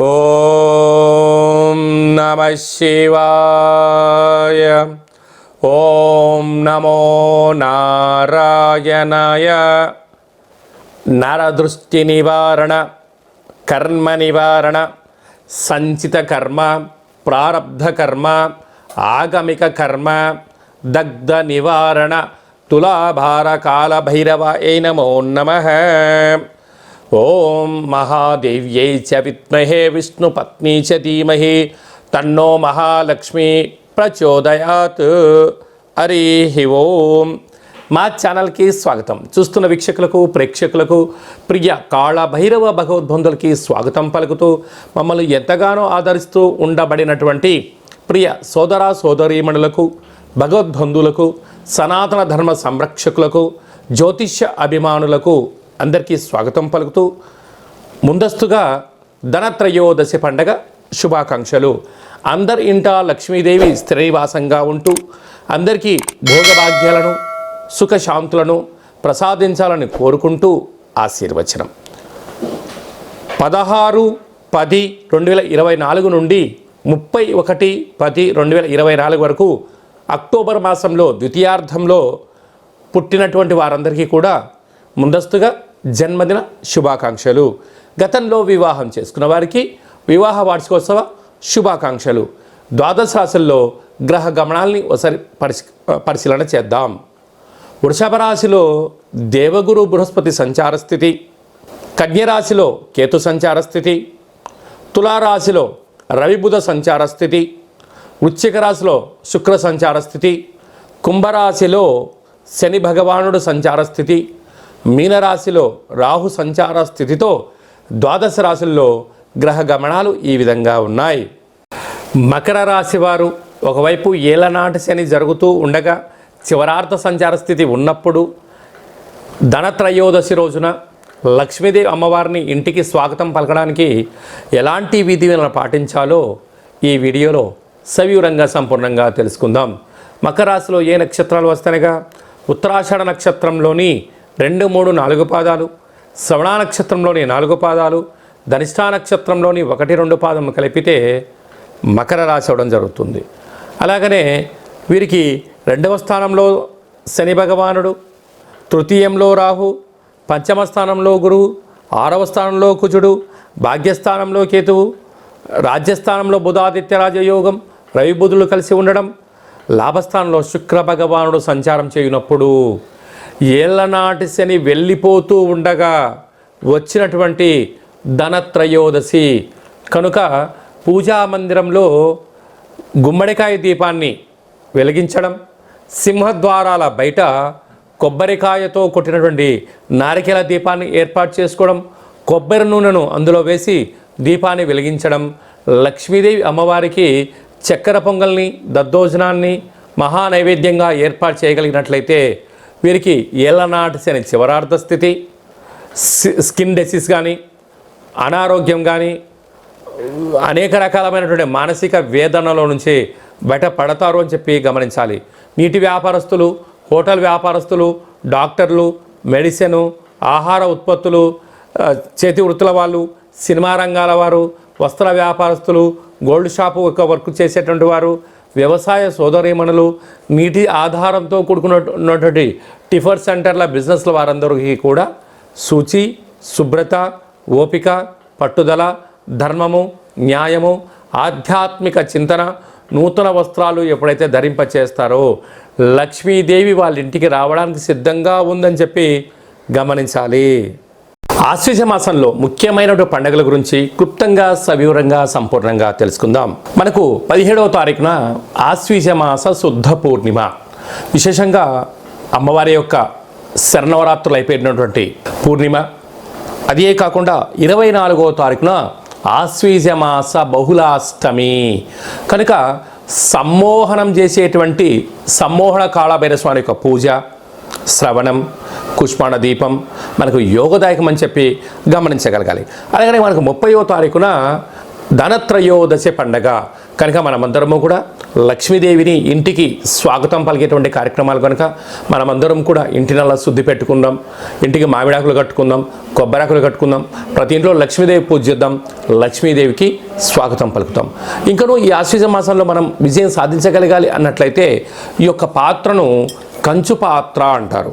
ఓం నమ శివాయ. ఓం నమో నారాయణాయ. నరదృష్టి నివారణ కర్మ నివారణ సంచిత కర్మ ప్రారబ్ధ కర్మ ఆగమిక కర్మ దగ్ధ నివారణ తులాభార కాల భైరవ ఏ నమో నమ. ఓం మహాదేవ్యై చ విద్మహే విష్ణుపత్ని చ ధీమహి. తన్నో మహాలక్ష్మి ప్రచోదయాత్. హరి ఓం. మా ఛానల్కి స్వాగతం. చూస్తున్న వీక్షకులకు ప్రేక్షకులకు ప్రియ కాళ భైరవ భగవద్బంధులకి స్వాగతం పలుకుతూ మమ్మల్ని ఎంతగానో ఆదరిస్తూ ఉండబడినటువంటి ప్రియ సోదర సోదరీమణులకు భగవద్బంధులకు సనాతన ధర్మ సంరక్షకులకు జ్యోతిష్య అభిమానులకు అందరికీ స్వాగతం పలుకుతూ ముందస్తుగా ధనత్రయోదశి పండగ శుభాకాంక్షలు. అందరి ఇంట లక్ష్మీదేవి స్థిరనివాసంగా ఉంటూ అందరికీ భోగభాగ్యాలను సుఖశాంతులను ప్రసాదించాలని కోరుకుంటూ ఆశీర్వచనం. పదహారు పది రెండు వేల ఇరవై నాలుగు నుండి ముప్పై ఒకటి పది రెండు వేల ఇరవై నాలుగు వరకు అక్టోబర్ మాసంలో ద్వితీయార్థంలో పుట్టినటువంటి వారందరికీ కూడా ముందస్తుగా జన్మదిన శుభాకాంక్షలు. గతంలో వివాహం చేసుకున్న వారికి వివాహ వార్షికోత్సవ శుభాకాంక్షలు. ద్వాదశ రాశుల్లో గ్రహ గమనాల్ని ఒకసారి పరిశీ పరిశీలన చేద్దాం. వృషభ రాశిలో దేవగురు బృహస్పతి సంచార స్థితి కన్యరాశిలో కేతు సంచార స్థితి తులారాశిలో రవిబుధ సంచార స్థితి వృశ్చిక రాశిలో శుక్ర సంచార స్థితి కుంభరాశిలో శని భగవానుడు సంచార స్థితి మీనరాశిలో రాహు సంచార స్థితితో ద్వాదశ రాశుల్లో గ్రహ గమనాలు ఈ విధంగా ఉన్నాయి. మకర రాశి వారు ఒకవైపు ఏలనాటి శని జరుగుతూ ఉండగా చివరార్థ సంచార స్థితి ఉన్నప్పుడు ధనత్రయోదశి రోజున లక్ష్మీదేవి అమ్మవారిని ఇంటికి స్వాగతం పలకడానికి ఎలాంటి విధిలను పాటించాలో ఈ వీడియోలో సవివరంగా సంపూర్ణంగా తెలుసుకుందాం. మకర రాశిలో ఏ నక్షత్రాలు వస్తాయిగా? ఉత్తరాషాఢ నక్షత్రంలోని రెండు మూడు నాలుగు పాదాలు శ్రవణ నక్షత్రంలోని నాలుగు పాదాలు ధనిష్టా నక్షత్రంలోని ఒకటి రెండు పాదం కలిపితే మకర రాశి అవడం జరుగుతుంది. అలాగనే వీరికి రెండవ స్థానంలో శని భగవానుడు తృతీయంలో రాహు పంచమ స్థానంలో గురువు ఆరవ స్థానంలో కుజుడు భాగ్యస్థానంలో కేతువు రాజ్యస్థానంలో బుధాదిత్య రాజయోగం రవిబుధులు కలిసి ఉండడం లాభస్థానంలో శుక్ర భగవానుడు సంచారం చేయనప్పుడు ఏళ్ళనాటి శని వెళ్ళిపోతూ ఉండగా వచ్చినటువంటి ధనత్రయోదశి. కనుక పూజా మందిరంలో గుమ్మడికాయ దీపాన్ని వెలిగించడం సింహద్వారాల బయట కొబ్బరికాయతో కొట్టినటువంటి నారికేల దీపాన్ని ఏర్పాటు చేసుకోవడం కొబ్బరి నూనెను అందులో వేసి దీపాన్ని వెలిగించడం లక్ష్మీదేవి అమ్మవారికి చక్కెర పొంగల్ని దద్దోజనాన్ని మహా నైవేద్యంగా ఏర్పాటు చేయగలిగినట్లయితే వీరికి ఏళ్ళనాటి అనే చివరార్థ స్థితి స్కిన్ డెసిస్ కానీ అనారోగ్యం కానీ అనేక రకాలమైనటువంటి మానసిక వేదనలో నుంచి బయటపడతారు అని చెప్పి గమనించాలి. నీటి వ్యాపారస్తులు హోటల్ వ్యాపారస్తులు డాక్టర్లు మెడిసిన్ ఆహార ఉత్పత్తులు చేతి వృత్తుల వాళ్ళు సినిమా రంగాల వారు వస్త్ర వ్యాపారస్తులు గోల్డ్ షాపు యొక్క వర్క్ చేసేటువంటి వారు వ్యవసాయ సోదరీమణులు నీటి ఆధారంతో కూడుకున్నటువంటి టిఫర్ సెంటర్ల బిజినెస్ల వారందరికీ కూడా శుచి శుభ్రత ఓపిక పట్టుదల ధర్మము న్యాయము ఆధ్యాత్మిక చింతన నూతన వస్త్రాలు ఎప్పుడైతే ధరింప చేస్తారో లక్ష్మీదేవి వాళ్ళ ఇంటికి రావడానికి సిద్ధంగా ఉందని చెప్పి గమనించాలి. ఆశ్వీజ మాసంలో ముఖ్యమైనటువంటి పండుగల గురించి క్లుప్తంగా సవివరంగా సంపూర్ణంగా తెలుసుకుందాం. మనకు పదిహేడవ తారీఖున ఆశ్వీజ మాస శుద్ధ పూర్ణిమ. విశేషంగా అమ్మవారి యొక్క శరణవరాత్రులు అయిపోయినటువంటి పూర్ణిమ. అదే కాకుండా ఇరవై నాలుగవ తారీఖున ఆశ్వీజ మాస బహుళాష్టమి. కనుక సమ్మోహనం చేసేటువంటి సమ్మోహన కాళభైరస్వామి యొక్క పూజ శ్రవణం కుష్మాణ దీపం మనకు యోగదాయకం అని చెప్పి గమనించగలగాలి. అలాగనే మనకు ముప్పయో తారీఖున ధనత్రయోదశి పండగ. కనుక మనమందరము కూడా లక్ష్మీదేవిని ఇంటికి స్వాగతం పలికేటువంటి కార్యక్రమాలు కనుక మనమందరం కూడా ఇంటినల్లా శుద్ధి పెట్టుకుందాం ఇంటికి మామిడాకులు కట్టుకుందాం కొబ్బరాకులు కట్టుకుందాం ప్రతి ఇంట్లో లక్ష్మీదేవి పూజ చేద్దాం లక్ష్మీదేవికి స్వాగతం పలుకుతాం. ఇంకనూ ఈ ఆశ్వీజ మాసంలో మనం విజయం సాధించగలగాలి అన్నట్లయితే ఈ యొక్క పాత్రను కంచు పాత్ర అంటారు.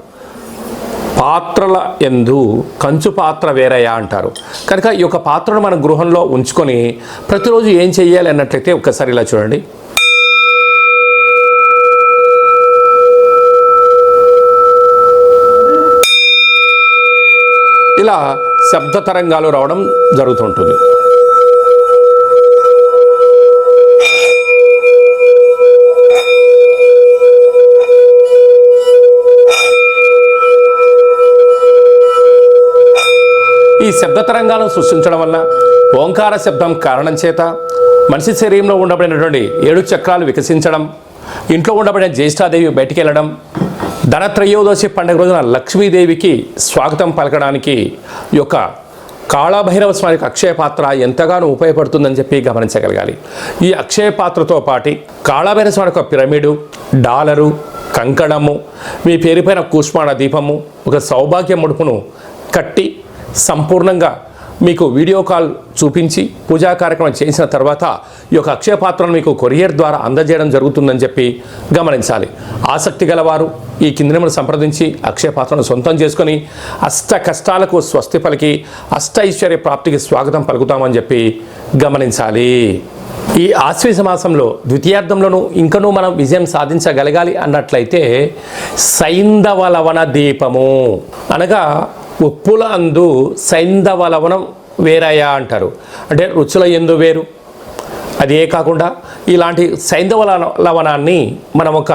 పాత్రల ఎందు కంచు పాత్ర వేరయ్యా అంటారు. కనుక ఈ యొక్క పాత్రను మన గృహంలో ఉంచుకొని ప్రతిరోజు ఏం చెయ్యాలి అన్నట్లయితే ఒక్కసారి ఇలా చూడండి. ఇలా శబ్ద తరంగాలు రావడం జరుగుతుంటుంది శబ్ద తరంగాలను సృష్టించడం వల్ల ఓంకార శబ్దం కారణం చేత మనిషి శరీరంలో ఉండబడినటువంటి ఏడు చక్రాలు వికసించడం ఇంట్లో ఉండబడిన జ్యేష్ఠాదేవి బయటికి వెళ్ళడం ధనత్రయోదశి పండుగ రోజున లక్ష్మీదేవికి స్వాగతం పలకడానికి యొక్క కాళభైరవ స్వామి యొక్క అక్షయ పాత్ర ఎంతగానో ఉపయోగపడుతుందని చెప్పి గమనించగలగాలి. ఈ అక్షయ పాత్రతో పాటి కాళభైరవ స్వామి యొక్క పిరమిడు డాలరు కంకణము మీ పేరుపైన కూష్మాణ దీపము ఒక సౌభాగ్య ముడుపును కట్టి సంపూర్ణంగా మీకు వీడియో కాల్ చూపించి పూజా కార్యక్రమం చేసిన తర్వాత ఈ యొక్క అక్షయ పాత్రను మీకు కొరియర్ ద్వారా అందజేయడం జరుగుతుందని చెప్పి గమనించాలి. ఆసక్తి గలవారు ఈ కింది నెంబర్ సంప్రదించి అక్షయ పాత్రను సొంతం చేసుకొని అష్ట కష్టాలకు స్వస్తి పలికి అష్ట ఐశ్వర్య ప్రాప్తికి స్వాగతం పలుకుతామని చెప్పి గమనించాలి. ఈ ఆశ్వేష మాసంలో ద్వితీయార్థంలోనూ ఇంకనూ మనం విజయం సాధించగలగాలి అన్నట్లయితే సైంధవ లవణ దీపము అనగా ఉప్పుల అందు సైంధవలవనం వేరయా అంటారు. అంటే రుచుల ఎందు వేరు. అదే కాకుండా ఇలాంటి సైంధవ లవణాన్ని మనం ఒక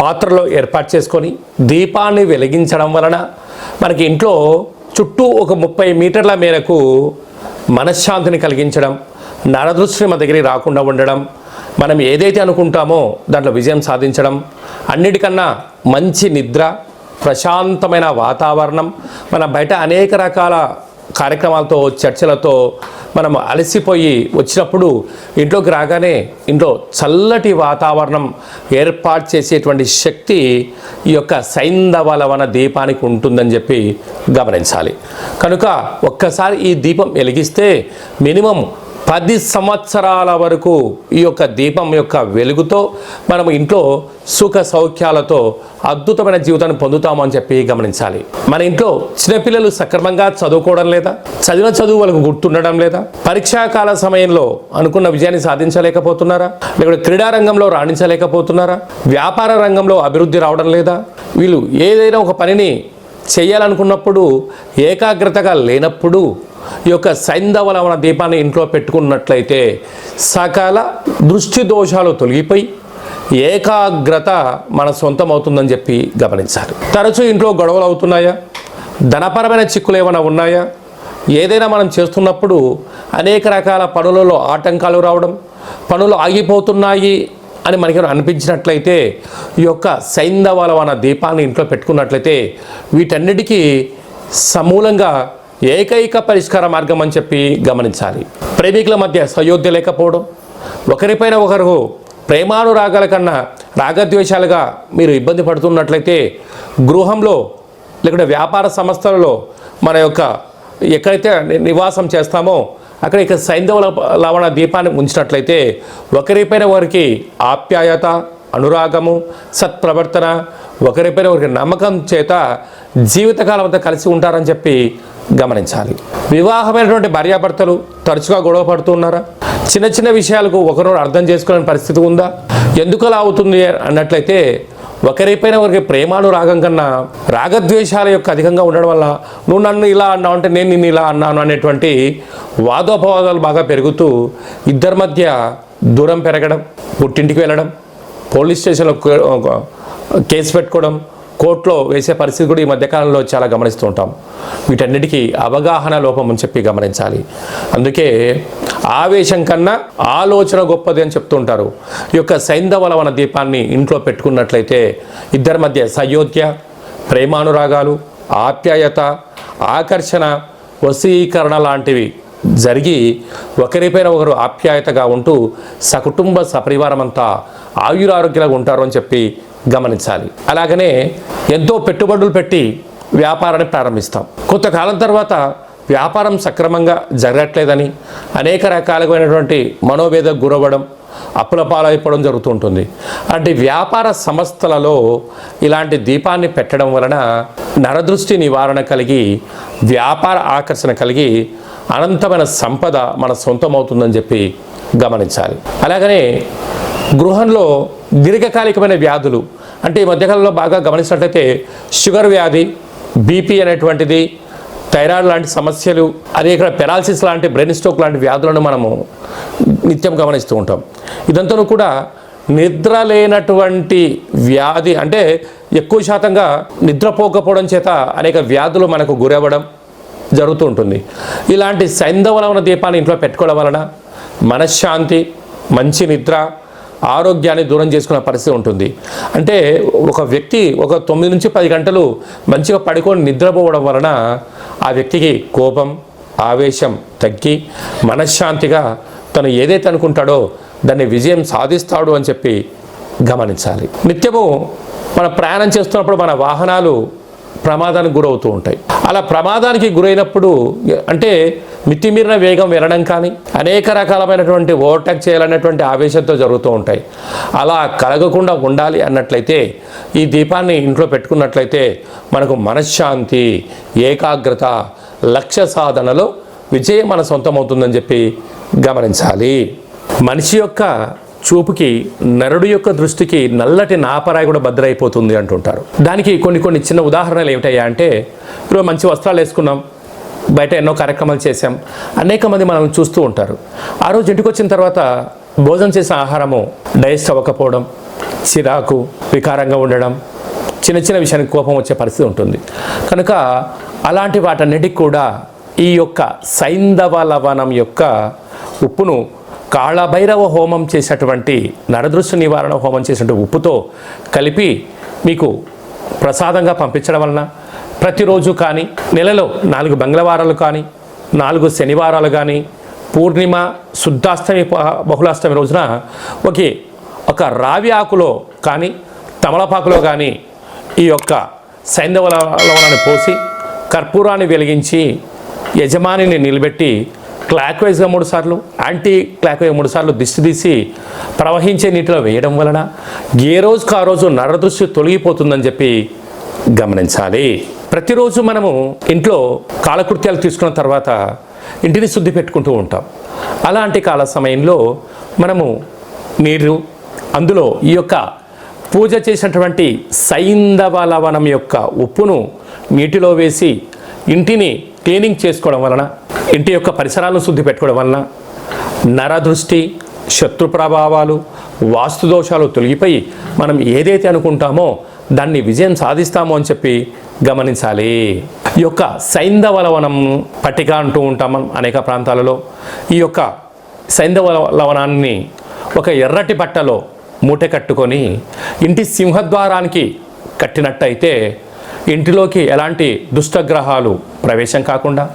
పాత్రలో ఏర్పాటు చేసుకొని దీపాన్ని వెలిగించడం వలన మనకి ఇంట్లో చుట్టూ ఒక ముప్పై మీటర్ల మేరకు మనశ్శాంతిని కలిగించడం నరదృష్టి మన దగ్గరికి రాకుండా ఉండడం మనం ఏదైతే అనుకుంటామో దాంట్లో విజయం సాధించడం అన్నిటికన్నా మంచి నిద్ర ప్రశాంతమైన వాతావరణం. మన బయట అనేక రకాల కార్యక్రమాలతో చర్చలతో మనం అలసిపోయి వచ్చినప్పుడు ఇంట్లోకి రాగానే ఇంట్లో చల్లటి వాతావరణం ఏర్పాటు చేసేటువంటి శక్తి ఈ యొక్క సైంధవ వన దీపానికి ఉంటుందని చెప్పి గమనించాలి. కనుక ఒక్కసారి ఈ దీపం వెలిగిస్తే మినిమం పది సంవత్సరాల వరకు ఈ యొక్క దీపం యొక్క వెలుగుతో మనం ఇంట్లో సుఖ సౌఖ్యాలతో అద్భుతమైన జీవితాన్ని పొందుతామని చెప్పి గమనించాలి. మన ఇంట్లో చిన్నపిల్లలు సక్రమంగా చదువుకోవడం లేదా చదివిన చదువు వాళ్ళకు గుర్తుండడం లేదా పరీక్షాకాల సమయంలో అనుకున్న విజయాన్ని సాధించలేకపోతున్నారా? లేకపోతే క్రీడా రంగంలో రాణించలేకపోతున్నారా? వ్యాపార రంగంలో అభివృద్ధి రావడం లేదా? వీళ్ళు ఏదైనా ఒక పనిని చేయాలనుకున్నప్పుడు ఏకాగ్రతగా లేనప్పుడు ఈ యొక్క సైంధవలవన దీపాన్ని ఇంట్లో పెట్టుకున్నట్లయితే సకల దృష్టి దోషాలు తొలగిపోయి ఏకాగ్రత మన సొంతం అవుతుందని చెప్పి గమనించాలి తరచూ ఇంట్లో గొడవలు అవుతున్నాయా? ధనపరమైన చిక్కులు ఏమైనా ఉన్నాయా? ఏదైనా మనం చేస్తున్నప్పుడు అనేక రకాల పనులలో ఆటంకాలు రావడం పనులు ఆగిపోతున్నాయి అని మనకి అనిపించినట్లయితే ఈ యొక్క సైంధవలవన దీపాన్ని ఇంట్లో పెట్టుకున్నట్లయితే వీటన్నిటికీ సమూలంగా ఏకైక పరిష్కార మార్గం అని చెప్పి గమనించాలి. ప్రేమికుల మధ్య సయోధ్య లేకపోవడం ఒకరిపైన ఒకరు ప్రేమానురాగాల కన్నా రాగద్వేషాలుగా మీరు ఇబ్బంది పడుతున్నట్లయితే గృహంలో లేకుంటే వ్యాపార సంస్థలలో మన యొక్క ఎక్కడైతే నివాసం చేస్తామో అక్కడ ఇక సైంధవ లవణ దీపాన్ని ఉంచినట్లయితే ఒకరిపైన ఒకరికి ఆప్యాయత అనురాగము సత్ప్రవర్తన ఒకరిపైన ఒకరికి నమ్మకం చేత జీవితకాలం అంతా కలిసి ఉంటారని చెప్పి గమనించాలి. వివాహమైనటువంటి భార్యాభర్తలు తరచుగా గొడవ పడుతున్నారా చిన్న చిన్న విషయాలకు ఒకరు అర్థం చేసుకోలేని పరిస్థితి ఉందా? ఎందుకు అలా అవుతుంది అన్నట్లయితే ఒకరిపైన ఒకరికి ప్రేమానురాగం కన్నా రాగద్వేషాల యొక్క అధికంగా ఉండడం వల్ల నువ్వు నన్ను ఇలా అన్నావు అంటే నేను నిన్ను ఇలా అన్నాను అనేటువంటి వాదోపవాదాలు బాగా పెరుగుతూ ఇద్దరి మధ్య దూరం పెరగడం పుట్టింటికి వెళ్ళడం పోలీస్ స్టేషన్లో కేసు పెట్టుకోవడం కోర్టులో వేసే పరిస్థితి కూడా ఈ మధ్యకాలంలో చాలా గమనిస్తూ ఉంటాం. వీటన్నిటికీ అవగాహన లోపం అని చెప్పి గమనించాలి. అందుకే ఆవేశం కన్నా ఆలోచన గొప్పది అని చెప్తుంటారు ఈ యొక్క సైంధవలవన దీపాన్ని ఇంట్లో పెట్టుకున్నట్లయితే ఇద్దరి మధ్య సయోధ్య ప్రేమానురాగాలు ఆప్యాయత ఆకర్షణ వశీకరణ లాంటివి జరిగి ఒకరిపైన ఒకరు ఆప్యాయతగా ఉంటూ సకుటుంబ సపరివారమంతా ఆయురారోగ్యంగా ఉంటారు అని చెప్పి గమనించాలి. అలాగనే ఎంతో పెట్టుబడులు పెట్టి వ్యాపారాన్ని ప్రారంభిస్తాం. కొంతకాలం తర్వాత వ్యాపారం సక్రమంగా జరగట్లేదని అనేక రకాలైనటువంటి మనోవేదకు గురవ్వడం అప్పుల పాలైపోవడం జరుగుతూ ఉంటుంది అంటే వ్యాపార సంస్థలలో ఇలాంటి దీపాన్ని పెట్టడం వలన నరదృష్టి నివారణ కలిగి వ్యాపార ఆకర్షణ కలిగి అనంతమైన సంపద మన సొంతమవుతుందని చెప్పి గమనించాలి. అలాగనే గృహంలో దీర్ఘకాలికమైన వ్యాధులు. అంటే ఈ మధ్యకాలంలో బాగా గమనించినట్లయితే షుగర్ వ్యాధి బీపీ అనేటువంటిది థైరాయిడ్ లాంటి సమస్యలు అదే ఇక్కడ పెరాలసిస్ లాంటి బ్రెయిన్ స్ట్రోక్ లాంటి వ్యాధులను మనము నిత్యం గమనిస్తూ ఉంటాం. ఇదంతా కూడా నిద్ర లేనటువంటి వ్యాధి అంటే ఎక్కువ శాతంగా నిద్రపోకపోవడం చేత అనేక వ్యాధులు మనకు గురవ్వడం జరుగుతూ ఉంటుంది. ఇలాంటి సైంధవలవన దీపాన్ని ఇంట్లో పెట్టుకోవడం వలన మనశ్శాంతి మంచి నిద్ర ఆరోగ్యాన్ని దూరం చేసుకునే పరిస్థితి ఉంటుంది. అంటే ఒక వ్యక్తి ఒక తొమ్మిది నుంచి పది గంటలు మంచిగా పడుకొని నిద్రపోవడం వలన ఆ వ్యక్తికి కోపం ఆవేశం తగ్గి మనశ్శాంతిగా తను ఏదైతే అనుకుంటాడో దాన్ని విజయం సాధిస్తాడు అని చెప్పి గమనించాలి. నిత్యము మన ప్రయాణం చేస్తున్నప్పుడు మన వాహనాలు ప్రమాదానికి గురవుతూ ఉంటాయి. అలా ప్రమాదానికి గురైనప్పుడు అంటే మితిమీరిన వేగం వెళ్ళడం కానీ అనేక రకాలమైనటువంటి ఓవర్టేక్ చేయాలనేటువంటి ఆవేశంతో జరుగుతూ ఉంటాయి. అలా కలగకుండా ఉండాలి అన్నట్లయితే ఈ దీపాన్ని ఇంట్లో పెట్టుకున్నట్లయితే మనకు మనశ్శాంతి ఏకాగ్రత లక్ష్య సాధనలో విజయం మన సొంతమవుతుందని చెప్పి గమనించాలి. మనిషి యొక్క చూపుకి నరుడు యొక్క దృష్టికి నల్లటి నాపరాయి కూడా భద్రైపోతుంది అంటుంటారు. దానికి కొన్ని కొన్ని చిన్న ఉదాహరణలు ఏమిటయ్యా అంటే ఇప్పుడు మంచి వస్త్రాలు వేసుకున్నాం. బయట ఎన్నో కార్యక్రమాలు చేశాం. అనేక మంది మనల్ని చూస్తూ ఉంటారు. ఆ రోజు ఇంటికి వచ్చిన తర్వాత భోజనం చేసిన ఆహారము డైజెస్ట్ అవ్వకపోవడం చిరాకు వికారంగా ఉండడం చిన్న చిన్న విషయానికి కోపం వచ్చే పరిస్థితి ఉంటుంది. కనుక అలాంటి వాటన్నిటికి కూడా ఈ యొక్క సైంధవ లవణం యొక్క ఉప్పును కాళభైరవ హోమం చేసినటువంటి నరదృశ్య నివారణ హోమం చేసినటువంటి ఉప్పుతో కలిపి మీకు ప్రసాదంగా పంపించడం వలన ప్రతిరోజు కానీ నెలలో నాలుగు మంగళవారాలు కానీ నాలుగు శనివారాలు కానీ పూర్ణిమ శుద్ధాష్టమి బహుళాష్టమి రోజున ఒకే ఒక రావి ఆకులో కానీ తమలపాకులో కానీ ఈ యొక్క సైంధవ లవణాన్ని పోసి కర్పూరాన్ని వెలిగించి యజమానిని నిలబెట్టి క్లాక్ వైజ్గా మూడు సార్లు యాంటీ క్లాక్ వైజ్ మూడు సార్లు దిష్టి తీసి ప్రవహించే నీటిలో వేయడం వలన ఏ రోజుకు ఆ రోజు నరదృష్టి తొలగిపోతుందని చెప్పి గమనించాలి. ప్రతిరోజు మనము ఇంట్లో కాలకృత్యాలు తీసుకున్న తర్వాత ఇంటిని శుద్ధి పెట్టుకుంటూ ఉంటాం. అలాంటి కాల సమయంలో మనము నీరు అందులో ఈ యొక్క పూజ చేసినటువంటి సైంధవ లవణం యొక్క ఉప్పును నీటిలో వేసి ఇంటిని క్లీనింగ్ చేసుకోవడం వలన ఇంటి యొక్క పరిసరాలను శుద్ధి పెట్టుకోవడం వలన నరదృష్టి శత్రు ప్రభావాలు వాస్తు దోషాలు తొలగిపోయి మనం ఏదైతే అనుకుంటామో దాన్ని విజయం సాధిస్తాము అని చెప్పి గమనించాలి. ఈ యొక్క సైంధవలవనం పట్టిక అంటూ ఉంటాం అనేక ప్రాంతాలలో. ఈ యొక్క సైంధవ లవణాన్ని ఒక ఎర్రటి బట్టలో మూట కట్టుకొని ఇంటి సింహద్వారానికి కట్టినట్టయితే ఇంటిలోకి ఎలాంటి దుష్టగ్రహాలు ప్రవేశం కాకుండా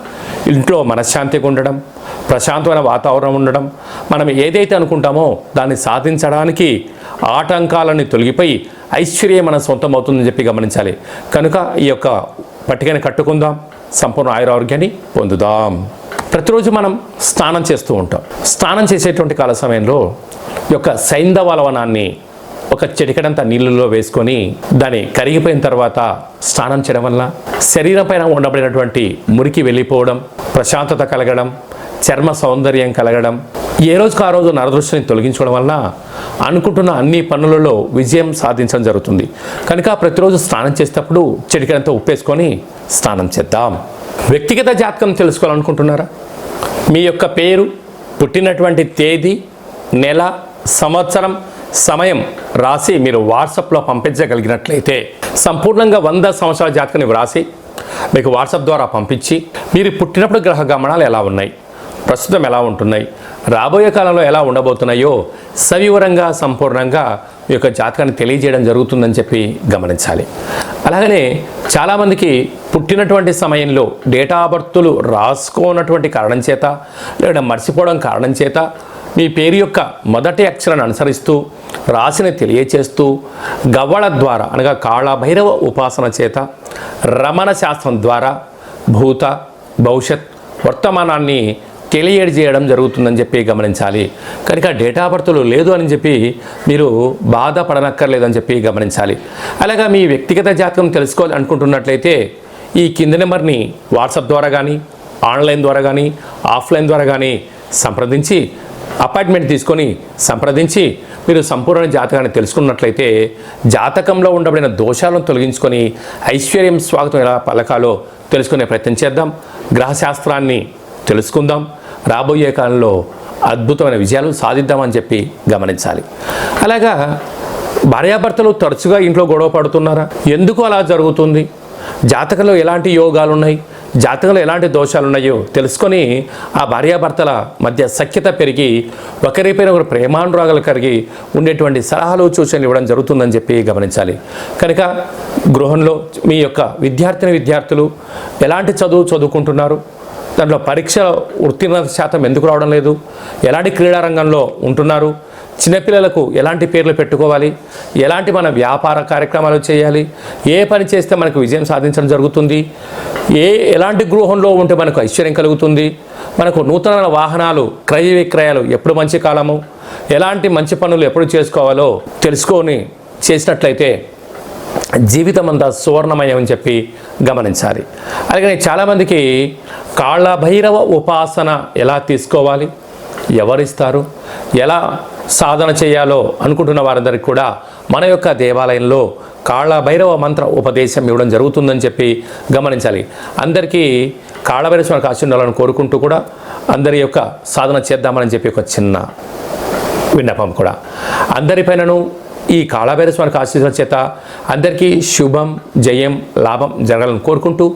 ఇంట్లో మనశ్శాంతిగా ఉండడం ప్రశాంతమైన వాతావరణం ఉండడం మనం ఏదైతే అనుకుంటామో దాన్ని సాధించడానికి ఆటంకాలని తొలగిపోయి ఐశ్వర్యం మన సొంతం అవుతుందని చెప్పి గమనించాలి. కనుక ఈ యొక్క పట్టికని కట్టుకుందాం. సంపూర్ణ ఆయురారోగ్యాన్ని పొందుదాం. ప్రతిరోజు మనం స్నానం చేస్తూ ఉంటాం. స్నానం చేసేటువంటి కాల సమయంలో ఈ యొక్క సైంధవ లవణాన్ని ఒక చిటికడంత నీళ్ళలో వేసుకొని దాన్ని కరిగిపోయిన తర్వాత స్నానం చేయడం వల్ల శరీరం పైన ఉండబడినటువంటి మురికి వెళ్ళిపోవడం ప్రశాంతత కలగడం చర్మ సౌందర్యం కలగడం ఏ రోజుకు ఆ రోజు నరదృష్టిని తొలగించుకోవడం వల్ల అనుకుంటున్న అన్ని పనులలో విజయం సాధించడం జరుగుతుంది. కనుక ప్రతిరోజు స్నానం చేసేటప్పుడు చిటికడంత ఉప్పేసుకొని స్నానం చేద్దాం. వ్యక్తిగత జాతకం తెలుసుకోవాలనుకుంటున్నారా? మీ యొక్క పేరు పుట్టినటువంటి తేదీ నెల సంవత్సరం సమయం రాసి మీరు వాట్సాప్లో పంపించగలిగినట్లయితే సంపూర్ణంగా వంద సంవత్సరాల జాతకాన్ని వ్రాసి మీకు వాట్సాప్ ద్వారా పంపించి మీరు పుట్టినప్పుడు గ్రహ గమనాలు ఎలా ఉన్నాయి? ప్రస్తుతం ఎలా ఉంటున్నాయి? రాబోయే కాలంలో ఎలా ఉండబోతున్నాయో సవివరంగా సంపూర్ణంగా మీ యొక్క జాతకాన్ని తెలియజేయడం జరుగుతుందని చెప్పి గమనించాలి. అలాగనే చాలామందికి పుట్టినటువంటి సమయంలో డేటా బర్తులు రాసుకోనటువంటి కారణం చేత లేదా మర్చిపోవడం కారణం చేత మీ పేరు యొక్క మొదటి అక్షరాన్ని అనుసరిస్తూ రాశిని తెలియచేస్తూ గవ్వళ ద్వారా అనగా కాళభైరవ ఉపాసన చేత రమణ శాస్త్రం ద్వారా భూత భవిష్యత్ వర్తమానాన్ని తెలియజేయడం జరుగుతుందని చెప్పి గమనించాలి. కనుక డేటా బర్త్లు లేదు అని చెప్పి మీరు బాధపడనక్కర్లేదని చెప్పి గమనించాలి. అలాగా మీ వ్యక్తిగత జాతకం తెలుసుకోవాలి అనుకుంటున్నట్లయితే ఈ కింది నెంబర్ని వాట్సాప్ ద్వారా కానీ ఆన్లైన్ ద్వారా కానీ ఆఫ్లైన్ ద్వారా కానీ సంప్రదించి అపాయింట్మెంట్ తీసుకొని సంప్రదించి మీరు సంపూర్ణ జాతకాన్ని తెలుసుకున్నట్లయితే జాతకంలో ఉండబడిన దోషాలను తొలగించుకొని ఐశ్వర్యం స్వాగతం ఎలా పలకాలో తెలుసుకునే ప్రయత్నం చేద్దాం. గ్రహశాస్త్రాన్ని తెలుసుకుందాం. రాబోయే కాలంలో అద్భుతమైన విజయాలు సాధిద్దామని చెప్పి గమనించాలి. అలాగా భార్యాభర్తలు తరచుగా ఇంట్లో గొడవ పడుతున్నారా? ఎందుకు అలా జరుగుతుంది? జాతకంలో ఎలాంటి యోగాలు ఉన్నాయి జాతకంలో ఎలాంటి దోషాలు ఉన్నాయో తెలుసుకొని ఆ భార్యాభర్తల మధ్య సఖ్యత పెరిగి ఒకరిపైన ఒకరు ప్రేమానురాగాలు కలిగి ఉండేటువంటి సలహాలు సూచనలు ఇవ్వడం జరుగుతుందని చెప్పి గమనించాలి. కనుక గృహంలో మీ యొక్క విద్యార్థిని విద్యార్థులు ఎలాంటి చదువు చదువుకుంటున్నారు? దాంట్లో పరీక్ష ఉత్తీర్ణ శాతం ఎందుకు రావడం లేదు? ఎలాంటి క్రీడారంగంలో ఉంటున్నారు? చిన్నపిల్లలకు ఎలాంటి పేర్లు పెట్టుకోవాలి? ఎలాంటి మన వ్యాపార కార్యక్రమాలు చేయాలి? ఏ పని చేస్తే మనకు విజయం సాధించడం జరుగుతుంది? ఏ ఎలాంటి గృహంలో ఉంటే మనకు ఐశ్వర్యం కలుగుతుంది? మనకు నూతన వాహనాలు క్రయ విక్రయాలు ఎప్పుడు మంచి కాలము? ఎలాంటి మంచి పనులు ఎప్పుడు చేసుకోవాలో తెలుసుకొని చేసినట్లయితే జీవితం అంతా సువర్ణమయం అని చెప్పి గమనించాలి. అలాగే చాలామందికి కాళ్ళభైరవ ఉపాసన ఎలా తీసుకోవాలి? ఎవరిస్తారు? ఎలా సాధన చేయాలో అనుకుంటున్న వారందరికీ కూడా మన యొక్క దేవాలయంలో కాళభైరవ మంత్ర ఉపదేశం ఇవ్వడం జరుగుతుందని చెప్పి గమనించాలి. అందరికీ కాళభైరవ స్వామి ఆశీర్వాదాలను కోరుకుంటూ కూడా అందరి యొక్క సాధన చేద్దామని చెప్పి ఒక చిన్న విన్నపం కూడా. అందరిపైనను ఈ కాళభైర స్వామికి చేత అందరికీ శుభం జయం లాభం జరగాలని కోరుకుంటూ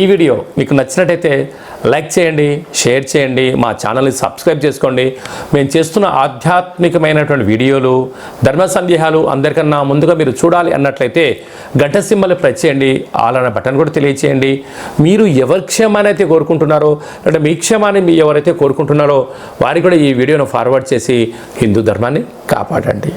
ఈ వీడియో మీకు నచ్చినట్టయితే లైక్ చేయండి షేర్ చేయండి మా ఛానల్ని సబ్స్క్రైబ్ చేసుకోండి. మేము చేస్తున్న ఆధ్యాత్మికమైనటువంటి వీడియోలు ధర్మ సందేహాలు అందరికన్నా ముందుగా మీరు చూడాలి అన్నట్లయితే గంట సింబల్ ప్రెస్ చేయండి ఆలన బటన్ కూడా తెలియచేయండి. మీరు ఎవరి క్షేమాన్ని అయితే కోరుకుంటున్నారో లేదా మీ క్షేమాన్ని మీ ఎవరైతే కోరుకుంటున్నారో వారికి కూడా ఈ వీడియోను ఫార్వర్డ్ చేసి హిందూ ధర్మాన్ని కాపాడండి.